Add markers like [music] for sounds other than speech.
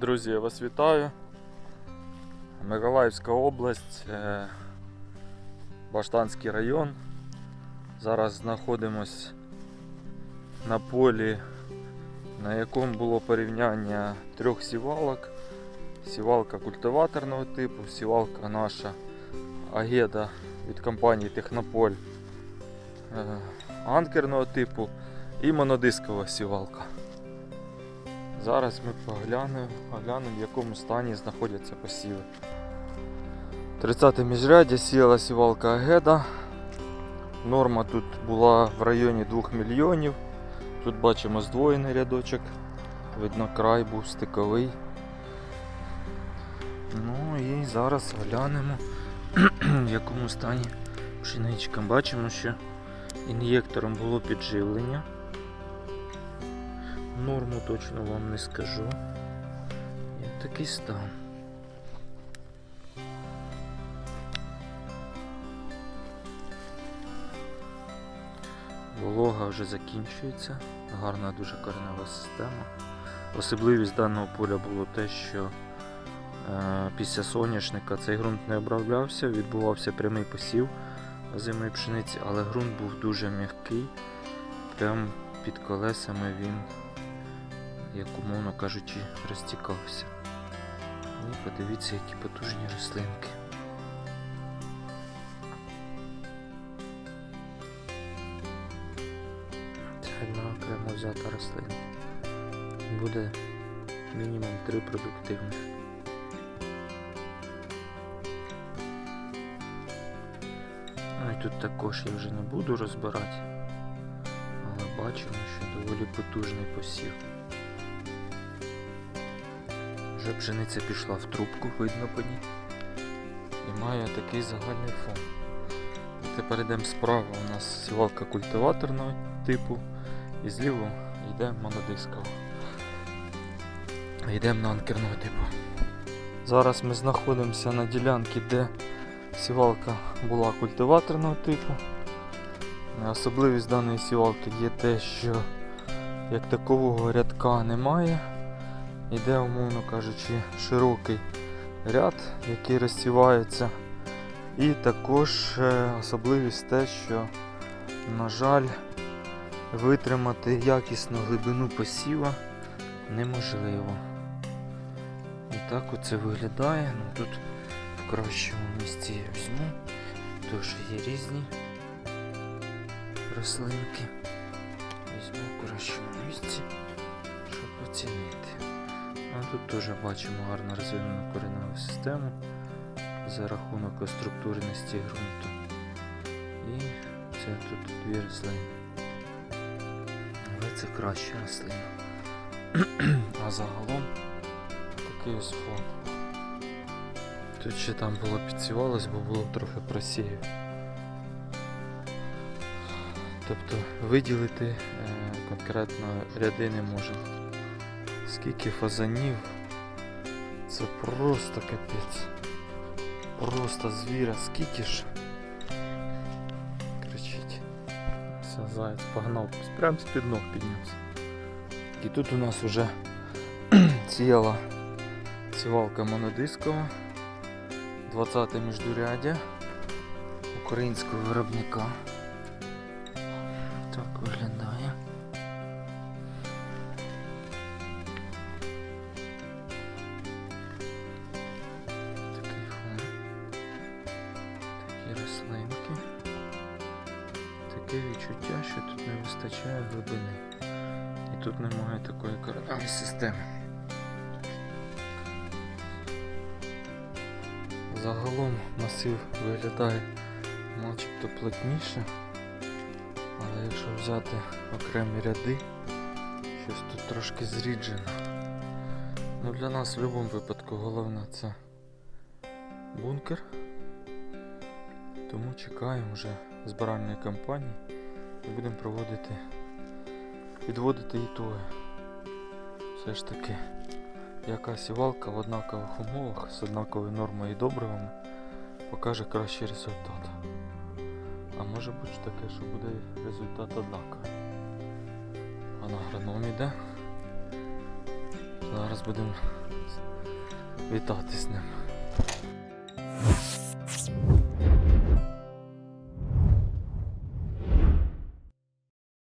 Друзі, я вас вітаю. Миколаївська область, е, Баштанський район. Зараз знаходимось на полі, на якому було порівняння трьох сівалок. Сівалка культиваторного типу, сівалка наша Агеда від компанії Технополь е, анкерного типу і монодискова сівалка. Зараз ми поглянемо, поглянемо, в якому стані знаходяться посіви. 30 міжряддя сіяла сівалка Агеда. Норма тут була в районі 2 мільйонів. Тут бачимо здвоєний рядочок. Видно, край був стиковий. Ну і зараз глянемо, [clears throat] в якому стані пшеничка. Бачимо, що ін'єктором було підживлення. Норму точно вам не скажу. Як такий стан. Волога вже закінчується, гарна дуже коренева система. Особливість даного поля було те, що е, після соняшника цей ґрунт не оброблявся, відбувався прямий посів озимої пшениці, але ґрунт був дуже м'який, прямо під колесами він як умовно кажучи, розтікався. І подивіться, які потужні рослинки. Це одна окремо взята рослина. Буде мінімум три продуктивних. Ну і тут також я вже не буду розбирати, але бачимо, що доволі потужний посів. Вже пшениця пішла в трубку, видно по ній. І має такий загальний фон. Тепер йдемо справа. У нас сівалка культиваторного типу і зліво йде монодискова. Йдемо на анкерного типу. Зараз ми знаходимося на ділянці, де сівалка була культиваторного типу. Особливість даної сівалки є те, що як такового рядка немає. Іде, умовно кажучи, широкий ряд, який розсівається. І також е, особливість те, що, на жаль, витримати якісну глибину посіва неможливо. І так оце виглядає. Ну, Тут в кращому місці я візьму, тому є різні рослинки. Візьму в кращому місці, щоб оцінити. А тут теж бачимо гарно розвинену кореневу систему за рахунок структурності ґрунту. І це тут дві рослини. Але це краща рослина. [clears throat] а загалом такий ось фон. Тут ще там було підсівалось, бо було трохи просію. Тобто виділити е, конкретно ряди не можемо. Скільки фазанів. Це просто капець. Просто звіра, скільки ж. Кричить. Все, заяць погнав, прям з-під ног піднявся. І тут у нас вже [clears throat] сіяла сівалка монодискова. 20 міждуряддя українського виробника. Так виглядає. Рослинки. Таке відчуття, що тут не вистачає глибини. І тут немає такої кореневої системи. Загалом масив виглядає начебто плотніше, але якщо взяти окремі ряди, щось тут трошки зріджено. Ну для нас в будь-якому випадку головне це бункер. Тому чекаємо вже збиральної кампанії і будемо проводити, підводити ітоги. Все ж таки, яка сівалка в однакових умовах з однаковою нормою і добривами покаже кращий результат. А може бути таке, що буде результат однаковий. А на агроном іде. Зараз будемо вітати з ним.